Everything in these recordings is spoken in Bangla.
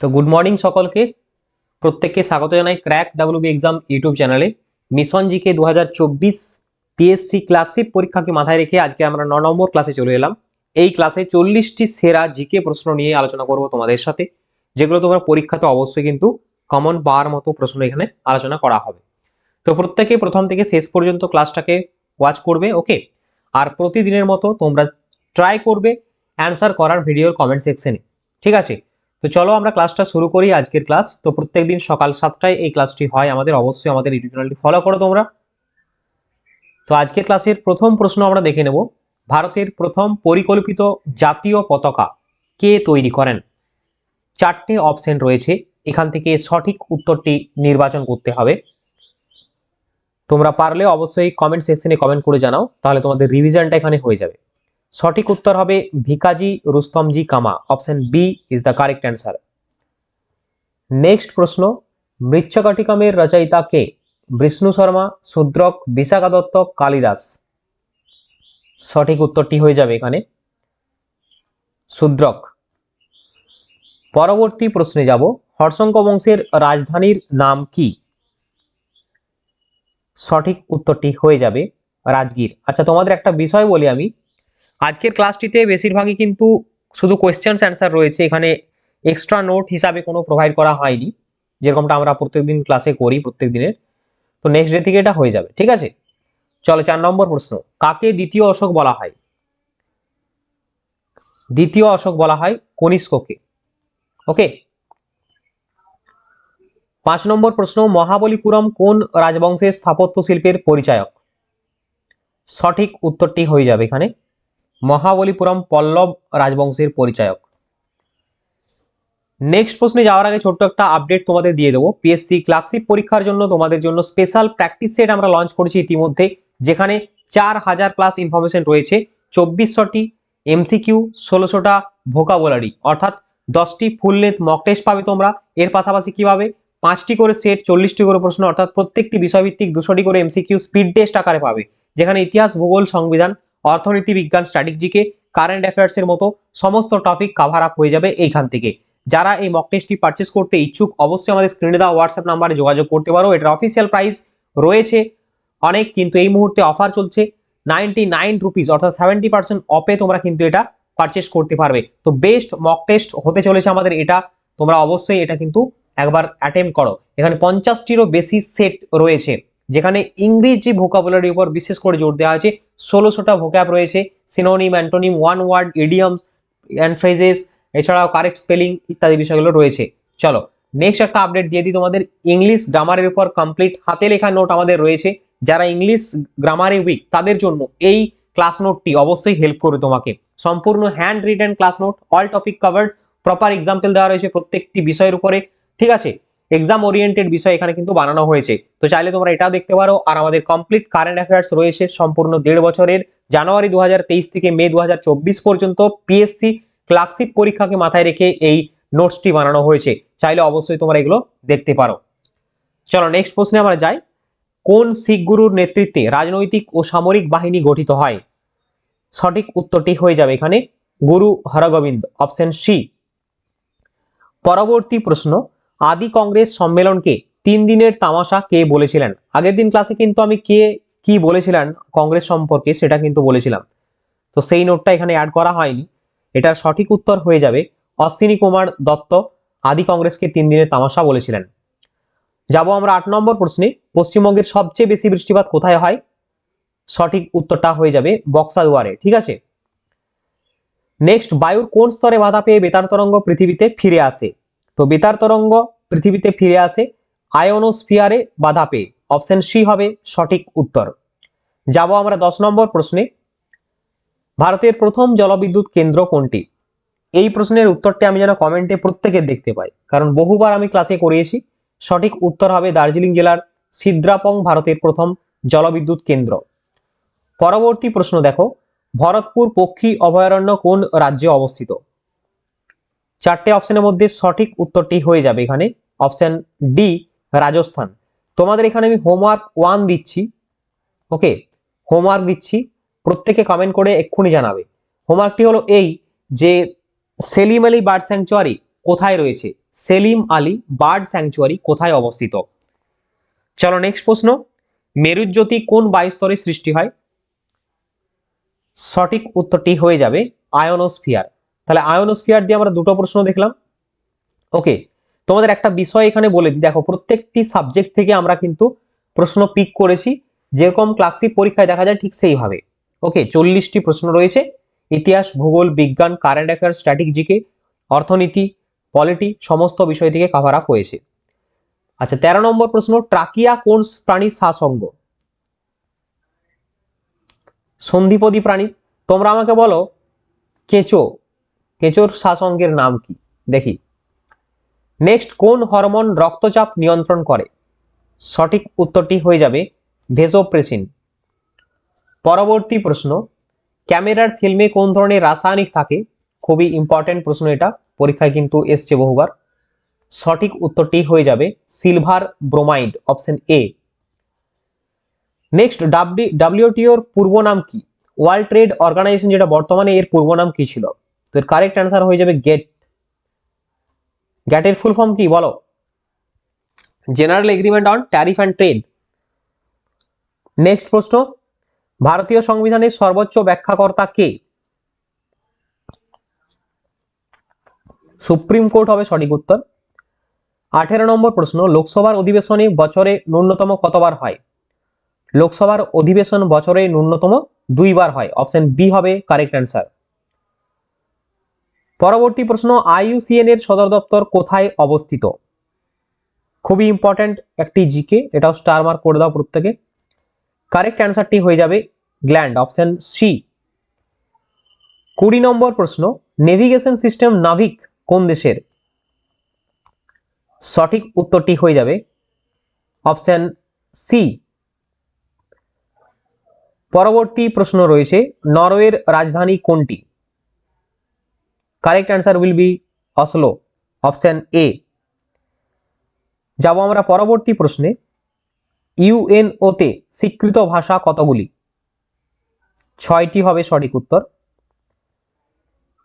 তো গুড মর্নিং সকলকে। প্রত্যেককে স্বাগত জানাই ক্র্যাক ডাব্লিউবি এক্সাম ইউটিউব চ্যানেলে মিশন জিকে দু হাজার চব্বিশ পিএসসি ক্লাসিক পরীক্ষাকে মাথায় রেখে আজকে আমরা ন নম্বর ক্লাসে চলে এলাম। এই ক্লাসে চল্লিশটি সেরা জিকে প্রশ্ন নিয়ে আলোচনা করব তোমাদের সাথে। যেগুলো তোমার পরীক্ষাতে অবশ্যই কিন্তু কমন পাওয়ার মতো প্রশ্ন এখানে আলোচনা করা হবে। তো প্রত্যেকে প্রথম থেকে শেষ পর্যন্ত ক্লাসটাকে ওয়াচ করবে ওকে আর প্রতিদিনের মতো তোমরা ট্রাই করবে অ্যান্সার করার ভিডিওর কমেন্ট সেকশনে ঠিক আছে? তো চলো আমরা ক্লাসটা শুরু করি আজকের ক্লাস তো প্রত্যেকদিন সকাল সাতটায় এই ক্লাসটি হয় আমাদের। অবশ্যই আমাদের ইউটিউব চ্যানেলটি ফলো করো তোমরা। তো আজকের ক্লাসের প্রথম প্রশ্ন আমরা দেখে নেব। ভারতের প্রথম পরিকল্পিত জাতীয় পতাকা কে তৈরি করেন? চারটে অপশন রয়েছে। এখান থেকে সঠিক উত্তরটি নির্বাচন করতে হবে। তোমরা পারলে অবশ্যই কমেন্ট সেকশনে কমেন্ট করে জানাও। তাহলে তোমাদের রিভিশনটা এখানে হয়ে যাবে। সঠিক উত্তর হবে Bhikaji Rustomji Cama. Option B is the correct answer next প্রশ্ন মৃচ্ছকটিকমের রচয়িতা কে? বিষ্ণু শর্মা শূদ্রক বিশাখা দত্ত, কালিদাস। সঠিক উত্তরটি হয়ে যাবে এখানে। শূদ্রক পরবর্তী প্রশ্নে যাব হর্ষঙ্ক বংশের রাজধানীর নাম কি? সঠিক উত্তরটি হয়ে যাবে রাজগীর। আচ্ছা তোমাদের একটা বিষয় বলি আমি। আজকের ক্লাসটিতে বেশিরভাগই কিন্তু শুধু কোয়েশ্চেন্স অ্যান্সার রয়েছে, এখানে এক্সট্রা নোট হিসাবে কোনো প্রোভাইড করা হয়নি। যেরকমটা আমরা প্রত্যেকদিন ক্লাসে করি প্রত্যেক দিনের তো নেক্সট ডে থেকে এটা হয়ে যাবে, ঠিক আছে? চলো চার নম্বর প্রশ্ন, কাকে দ্বিতীয় অশোক বলা হয়? দ্বিতীয় অশোক বলা হয় কনিষ্ককে ওকে পাঁচ নম্বর প্রশ্ন, মহাবলীপুরম কোন রাজবংশের স্থাপত্য শিল্পের পরিচায়ক? সঠিক উত্তরটি হয়ে যাবে এখানে। মহাবলীপুরম পল্লব রাজবংশের পরিচায়ক। নেক্সট প্রশ্নে যাওয়ার আগে ছোট্ট একটা আপডেট তোমাদের দিয়ে দেবো। পিএসসি ক্লার্কশিপ পরীক্ষার জন্য তোমাদের জন্য স্পেশাল প্র্যাকটিস সেট আমরা লঞ্চ করেছি ইতিমধ্যে, যেখানে চার হাজার প্লাস ইনফরমেশন রয়েছে, চব্বিশশোটি এমসিকিউ ষোলোশোটা ভোকাবুলারি অর্থাৎ দশটি ফুল লেন্থ মক টেস্ট পাবে তোমরা। এর পাশাপাশি কি পাবে পাঁচটি করে সেট চল্লিশটি করে প্রশ্ন, অর্থাৎ প্রত্যেকটি বিষয়ভিত্তিক দুশোটি করে এমসিকিউ স্পিড টেস্ট আকারে পাবে, যেখানে ইতিহাস, ভূগোল, সংবিধান অর্থনীতি, বিজ্ঞান, স্ট্র্যাটেজিকে কারেন্ট অ্যাফেয়ার্সের মতো সমস্ত টপিক কাভার আপ হয়ে যাবে এইখান থেকে। যারা এই মক টেস্টটি পারচেস করতে ইচ্ছুক, অবশ্যই আমাদের স্ক্রিনে দেওয়া হোয়াটসঅ্যাপ নাম্বারে যোগাযোগ করতে পারো। এটার অফিসিয়াল প্রাইস রয়েছে অনেক, কিন্তু এই মুহূর্তে অফার চলছে নাইনটি নাইন রুপিস অর্থাৎ সেভেন্টি পার্সেন্ট অফে তোমরা কিন্তু এটা পারচেস করতে পারবে। তো বেস্ট মক টেস্ট হতে চলেছে আমাদের এটা। তোমরা অবশ্যই এটা কিন্তু একবার অ্যাটেম্প করো। এখানে পঞ্চাশটিরও বেশি সেট রয়েছে। যেখানে ইংরেজি ভোকাবুলারির উপর বিশেষ করে জোর দেওয়া আছে ষোলোশোটা ভোক্যাব রয়েছে synonym antonym one word idioms and phrases এছাড়াও কারেক্ট স্পেলিং ইত্যাদি বিষয়গুলো রয়েছে। চলো নেক্সট একটা আপডেট দিয়ে দিই তোমাদের। ইংলিশ গ্রামারের উপর কমপ্লিট হাতে লেখা নোট আমাদের রয়েছে। যারা ইংলিশ গ্রামারে উইক তাদের জন্য এই ক্লাস নোটটি অবশ্যই হেল্প করবে তোমাকে। সম্পূর্ণ handwritten class note all topic covered proper example দেওয়া রয়েছে প্রত্যেকটি বিষয়ের উপরে। ঠিক আছে? এক্সাম ওরিয়েন্টেড বিষয় এখানে কিন্তু বানানো হয়েছে। তো চাইলে তোমরা এটাও দেখতে পারো। আর আমাদের কমপ্লিট কারেন্ট অ্যাফেয়ার্স রয়েছে সম্পূর্ণ দেড় বছরের। জানুয়ারি দু হাজার তেইশ থেকে মে দু হাজার চব্বিশ পর্যন্ত পিএসসি ক্লার্কশিপ পরীক্ষাকে মাথায় রেখে এই নোটসটি বানানো হয়েছে। চাইলে অবশ্যই তোমরা এগুলো দেখতে পারো। চলো নেক্সট প্রশ্নে আমরা যাই। কোন শিখ গুরুর নেতৃত্বে রাজনৈতিক ও সামরিক বাহিনী গঠিত হয়? সঠিক উত্তরটি হয়ে যাবে এখানে। গুরু হরগোবিন্দ। অপশন সি পরবর্তী প্রশ্ন। আদি কংগ্রেস সম্মেলনকে তিন দিনের তামাশা কে বলেছিলেন? আগের দিন ক্লাসে কিন্তু আমি কে, কি বলেছিলেন কংগ্রেস সম্পর্কে সেটা কিন্তু বলেছিলাম। তো সেই নোটটা এখানে অ্যাড করা হয়নি। এটার সঠিক উত্তর হয়ে যাবে অশ্বিনী কুমার দত্ত, আদি কংগ্রেসকে তিন দিনের তামাশা বলেছিলেন। যাব আমরা আট নম্বর প্রশ্নে। পশ্চিমবঙ্গের সবচেয়ে বেশি বৃষ্টিপাত কোথায় হয়? সঠিক উত্তরটা হয়ে যাবে বক্সাদুয়ারে, ঠিক আছে? নেক্সট বায়ুর কোন স্তরে বাধা পেয়ে বেতার তরঙ্গ পৃথিবীতে ফিরে আসে? তো বেতার তরঙ্গ পৃথিবীতে ফিরে আসে, আয়োনোস্ফিয়ারে বাধা পেয়ে। অপশন সি হবে সঠিক উত্তর। যাব আমরা দশ নম্বর প্রশ্নে। ভারতের প্রথম জলবিদ্যুৎ কেন্দ্র কোনটি? এই প্রশ্নের উত্তরটি আমি যেন কমেন্টে প্রত্যেকের দেখতে পাই, কারণ বহুবার আমি ক্লাসে করিয়েছি সঠিক উত্তর হবে দার্জিলিং জেলার সিদ্রাপং ভারতের প্রথম জলবিদ্যুৎ কেন্দ্র। পরবর্তী প্রশ্ন দেখো, ভরতপুর পক্ষী অভয়ারণ্য কোন রাজ্যে অবস্থিত? চারটে অপশনের মধ্যে সঠিক উত্তরটি হয়ে যাবে এখানে। Option D Rajasthan. তোমাদের এখানে আমি হোমওয়ার্ক ওয়ান দিচ্ছি ওকে হোমওয়ার্ক দিচ্ছি, প্রত্যেকে কমেন্ট করে এক্ষুনি জানাবে। হোমওয়ার্কটি হলো এই যে, সেলিম আলী বার্ড স্যাংচুয়ারি কোথায় রয়েছে? সেলিম আলী বার্ড স্যাংচুয়ারি কোথায় অবস্থিত? চলো নেক্সট প্রশ্ন। মেরুজ্যোতি কোন বায়ুস্তরে সৃষ্টি হয়? সঠিক উত্তরটি হয়ে যাবে আয়নোস্ফিয়ার। তাহলে আয়নোস্ফিয়ার দিয়ে আমরা দুটো প্রশ্ন দেখলাম। ওকে, তোমাদের একটা বিষয় এখানে বলে দিই। দেখো, প্রত্যেকটি সাবজেক্ট থেকে আমরা কিন্তু প্রশ্ন পিক করেছি। যেরকম ক্লাসিক পরীক্ষায় দেখা যায় ঠিক সেইভাবে। ওকে, চল্লিশটি প্রশ্ন রয়েছে। ইতিহাস, ভূগোল, বিজ্ঞান কারেন্ট অ্যাফেয়ার স্ট্যাটিক জিকে অর্থনীতি পলিটি সমস্ত বিষয় থেকে কাভার আপ হয়েছে। আচ্ছা তেরো নম্বর প্রশ্ন, ট্রাকিয়া কোন প্রাণীর শ্বাসঙ্গ সন্ধিপদী প্রাণী। তোমরা আমাকে বলো, কেঁচো। কেঁচোর শ্বাসঙ্গের নাম কি? দেখি। নেক্সট কোন হরমোন রক্তচাপ নিয়ন্ত্রণ করে? সঠিক উত্তরটি হয়ে যাবে ভেসোপ্রেসিন পরবর্তী প্রশ্ন, ক্যামেরার ফিল্মে কোন ধরনের রাসায়নিক থাকে? খুবই ইম্পর্টেন্ট প্রশ্ন এটা, পরীক্ষায় কিন্তু এসছে বহুবার। সঠিক উত্তরটি হয়ে যাবে silver bromide, option A. Next ডাব্লি ডাব্লিউটিওর পূর্ব নাম কি? ওয়ার্ল্ড ট্রেড অর্গানাইজেশন যেটা বর্তমানে এর পূর্ব নাম কি ছিল? এর কারেক্ট অ্যান্সার হয়ে যাবে গেট গ্যাটের ফুল ফর্ম কি? বলো। General agreement on tariff and trade next প্রশ্ন, ভারতীয় সংবিধানের সর্বোচ্চ ব্যাখ্যাকর্তা কে? সুপ্রিম কোর্ট হবে সঠিক উত্তর। আঠেরো নম্বর প্রশ্ন, লোকসভার অধিবেশনে বছরে ন্যূনতম কতবার হয়? লোকসভার অধিবেশন বছরে ন্যূনতম দুইবার হয়। অপশন বি হবে কারেক্ট অ্যান্সার পরবর্তী প্রশ্ন, আইইউসিএন এর সদর দপ্তর কোথায় অবস্থিত? খুবই ইম্পর্ট্যান্ট একটি জিকে, এটাও স্টার মার্ক করে দাও প্রত্যেকে। কারেক্ট অ্যান্সারটি হয়ে যাবে গ্ল্যান্ড অপশন সি কুড়ি নম্বর প্রশ্ন নেভিগেশন সিস্টেম নাভিক কোন দেশের? সঠিক উত্তরটি হয়ে যাবে অপশন সি পরবর্তী প্রশ্ন রয়েছে, নরওয়ের রাজধানী কোনটি? Correct answer will be Oslo option A যাব আমরা পরবর্তী প্রশ্নে। ইউএনওতে স্বীকৃত ভাষা কতগুলি? ছয়টি হবে সঠিক উত্তর।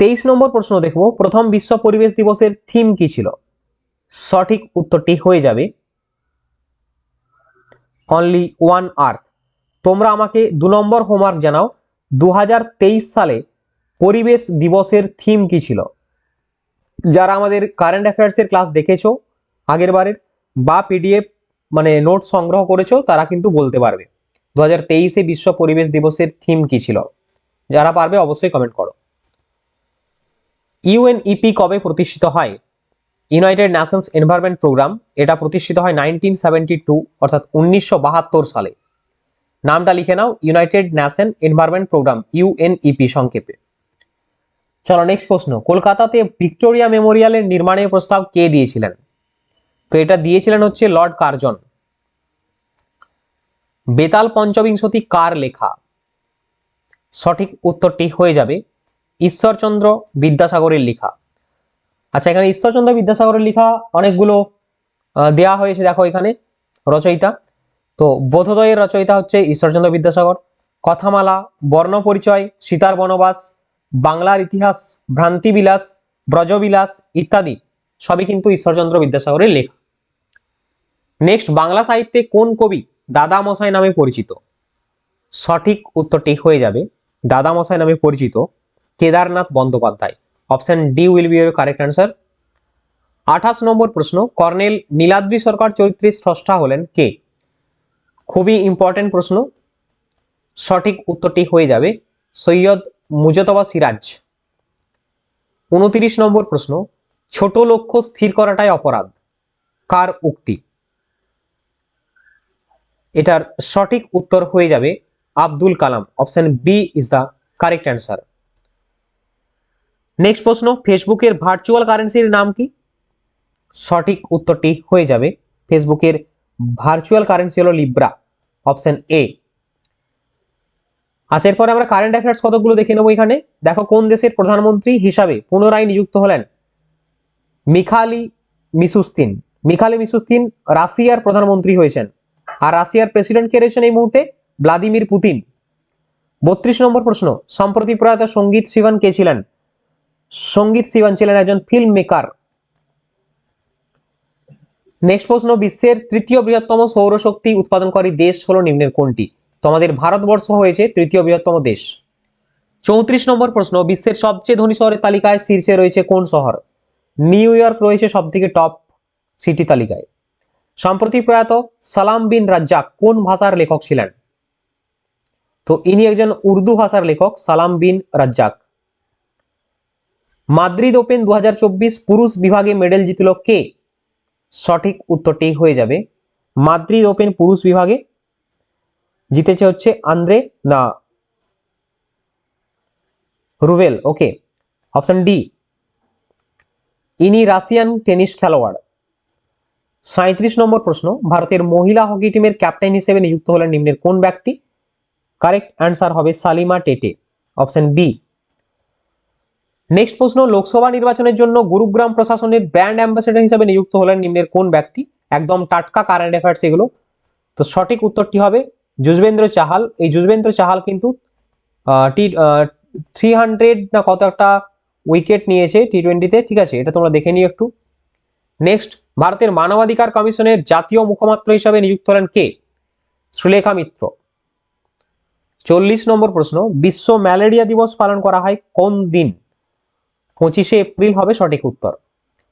তেইশ নম্বর প্রশ্ন দেখব, প্রথম বিশ্ব পরিবেশ দিবসের থিম কি ছিল? সঠিক উত্তরটি হয়ে যাবে। অনলি ওয়ান আর্থ তোমরা আমাকে দু নম্বর হোমওয়ার্ক জানাও। দু হাজার তেইশ সালে পরিবেশ দিবসের থিম কি ছিল? যারা আমাদের কারেন্ট অ্যাফেয়ার্সের ক্লাস দেখেছ, আগের বারের, বা পিডিএফ মানে নোট সংগ্রহ করেছ, তারা কিন্তু বলতে পারবে। দু হাজার তেইশে বিশ্ব পরিবেশ দিবসের থিম কি ছিল? যারা পারবে অবশ্যই কমেন্ট করো। ইউএনইপি কবে প্রতিষ্ঠিত হয়? ইউনাইটেড নেশনস এনভায়রনমেন্ট প্রোগ্রাম এটা প্রতিষ্ঠিত হয় নাইনটিন সেভেন্টি টু অর্থাৎ উনিশশো বাহাত্তর সালে। নামটা লিখে নাও united nation environment programme UNEP সংক্ষেপে। চলো নেক্সট প্রশ্ন, কলকাতাতে ভিক্টোরিয়া মেমোরিয়ালের নির্মাণের প্রস্তাব কে দিয়েছিলেন? তো এটা দিয়েছিলেন হচ্ছে লর্ড কার্জন। বেতাল পঞ্চবিংশতি কার লেখা? সঠিক উত্তরটি হয়ে যাবে ঈশ্বরচন্দ্র বিদ্যাসাগরের লেখা। আচ্ছা এখানে ঈশ্বরচন্দ্র বিদ্যাসাগরের লেখা অনেকগুলো দেয়া হয়েছে, দেখো এখানে রচয়িতা। তো বোধোদয়ের রচয়িতা হচ্ছে ঈশ্বরচন্দ্র বিদ্যাসাগর। কথামালা বর্ণ পরিচয় সীতার বনবাস বাংলার ইতিহাস, ভ্রান্তিবিলাস, ব্রজবিলাস ইত্যাদি, সবই কিন্তু ঈশ্বরচন্দ্র বিদ্যাসাগরের লেখা। নেক্সট বাংলা সাহিত্যে কোন কবি দাদা মশাই নামে পরিচিত? সঠিক উত্তরটি হয়ে যাবে দাদা মশাই নামে পরিচিত Kedarnath Bandyopadhyay. Option D will be correct answer আঠাশ নম্বর প্রশ্ন, কর্নেল নীলাদ্রি সরকার চরিত্রের স্রষ্টা হলেন কে? খুবই ইম্পর্টেন্ট প্রশ্ন। সঠিক উত্তরটি হয়ে যাবে সৈয়দ মুজতবা সিরাজ। উনতিরিশ নম্বর প্রশ্ন, ছোট লক্ষ্য স্থির করাটাই অপরাধ, কার উক্তি? এটার সঠিক উত্তর হয়ে যাবে Abdul Kalam option B is the correct answer next প্রশ্ন, ফেসবুকের ভার্চুয়াল কারেন্সির নাম কি? সঠিক উত্তরটি হয়ে যাবে ফেসবুকের ভার্চুয়াল কারেন্সি হলো লিব্রা অপশন এ আচ্ছা এরপরে আমরা কারেন্ট অ্যাফেয়ার্স কতগুলো দেখে নেব এখানে। দেখো, কোন দেশের প্রধানমন্ত্রী হিসাবে পুনরায় নিযুক্ত হলেন? মিখালি মিসুস্তিন। মিখালি মিসুস্তিন রাশিয়ার প্রধানমন্ত্রী হয়েছেন। আর রাশিয়ার প্রেসিডেন্ট কে রয়েছেন এই মুহূর্তে? Vladimir Putin. বত্রিশ নম্বর প্রশ্ন, সম্প্রতি প্রয়াত সংগীত শিবন কে ছিলেন? সংগীত শিবন ছিলেন একজন ফিল্ম মেকার নেক্সট প্রশ্ন, বিশ্বের তৃতীয় বৃহত্তম সৌরশক্তি উৎপাদনকারী দেশ হলো নিম্নের কোনটি? তো আমাদের ভারতবর্ষ হয়েছে তৃতীয় বৃহত্তম দেশ। চৌত্রিশ নম্বর প্রশ্ন, বিশ্বের সবচেয়ে ধনী শহরের তালিকায় শীর্ষে রয়েছে কোন শহর? নিউ ইয়র্ক রয়েছে সব থেকে টপ সিটি তালিকায়। সম্প্রতি প্রয়াত সালাম বিন রাজ্জাক কোন ভাষার লেখক ছিলেন? তো ইনি একজন উর্দু ভাষার লেখক, সালাম বিন রাজ্জাক। মাদ্রিদ ওপেন দু হাজার চব্বিশ, পুরুষ বিভাগে মেডেল জিতল কে? সঠিক উত্তরটি হয়ে যাবে মাদ্রিদ ওপেন পুরুষ বিভাগে জিতেছে হচ্ছে আন্দ্রে না রুভেল ওকে অপশন ডি ইনি রাশিয়ান টেনিস খেলোয়াড়। সাঁত্রিশ নম্বর প্রশ্ন, ভারতের মহিলা হকি টিমের ক্যাপ্টেন হিসেবে নিযুক্ত হলেন নিম্নের কোন ব্যক্তি? কারেক্ট অ্যান্সার হবে Salima Tete. Option B next প্রশ্ন, লোকসভা নির্বাচনের জন্য গুরুগ্রাম প্রশাসনের ব্র্যান্ড অ্যাম্বাসেডর হিসেবে নিযুক্ত হলেন নিম্নের কোন ব্যক্তি? একদম টাটকা কারেন্ট অ্যাফেয়ার্স এগুলো। তো সঠিক উত্তরটি হবে যুজবেন্দ্র চাহাল, এই যুজবেন্দ্র চাহাল কিন্তু টি থ্রি হান্ড্রেড না কত একটা উইকেট নিয়েছে টি টোয়েন্টিতে ঠিক আছে? এটা তোমরা দেখে নিও একটু। নেক্সট ভারতের মানবাধিকার কমিশনের জাতীয় মুখপাত্র হিসাবে নিযুক্ত হলেন কে? শ্রীলেখা মিত্র। চল্লিশ নম্বর প্রশ্ন, বিশ্ব ম্যালেরিয়া দিবস পালন করা হয় কোন দিন? পঁচিশে এপ্রিল হবে সঠিক উত্তর।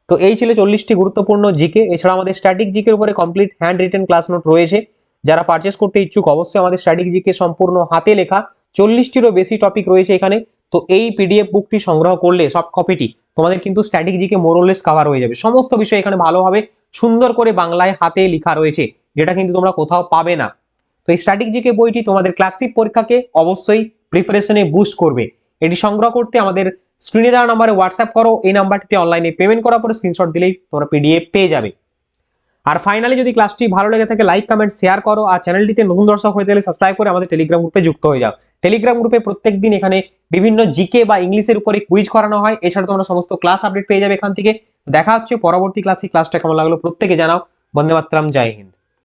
তো এই ছিল চল্লিশটি গুরুত্বপূর্ণ জিকে। এছাড়া আমাদের স্ট্যাটিক জিকের উপরে complete hand written class note রয়েছে। যারা পারচেস করতে ইচ্ছুক, অবশ্যই আমাদের স্ট্যাটিক জিকে সম্পূর্ণ হাতে লেখা। চল্লিশটিরও বেশি টপিক রয়েছে এখানে। তো এই পিডিএফ বুকটি সংগ্রহ করলে সব কপিটি তোমাদের কিন্তু স্ট্যাটিক জিকে মোরলেস কাভার হয়ে যাবে। সমস্ত বিষয় এখানে ভালোভাবে সুন্দর করে বাংলায় হাতে লেখা রয়েছে, যেটা কিন্তু তোমরা কোথাও পাবে না। তো এই স্ট্যাটিক জিকে বইটি তোমাদের ক্লাসিক পরীক্ষাকে অবশ্যই প্রিপারেশনে বুস্ট করবে। এটি সংগ্রহ করতে আমাদের স্ক্রিনে দেওয়া নাম্বারে হোয়াটসঅ্যাপ করো, এই নাম্বারটিতে অনলাইনে পেমেন্ট করার পরে স্ক্রিনশট দিলেই তোমরা পিডিএফ পেয়ে যাবে। আর ফাইনালি যদি ক্লাসটি ভালো লেগে থাকে লাইক কমেন্ট শেয়ার করো আর চ্যানেলটিতে নতুন দর্শক হয়ে গেলে সাবস্ক্রাইব করে আমাদের টেলিগ্রাম গ্রুপে যুক্ত হয়ে যাও। টেলিগ্রাম গ্রুপে প্রত্যেক দিন এখানে বিভিন্ন জিকে বা ইংলিশের উপরে কুইজ করানো হয়। এছাড়া তোমরা সমস্ত ক্লাস আপডেট পেয়ে যাবে এখান থেকে। দেখা হচ্ছে পরবর্তী ক্লাসে ক্লাসটা কেমন লাগল প্রত্যেকে জানাও। বন্দে মাতরম, জয় হিন্দ।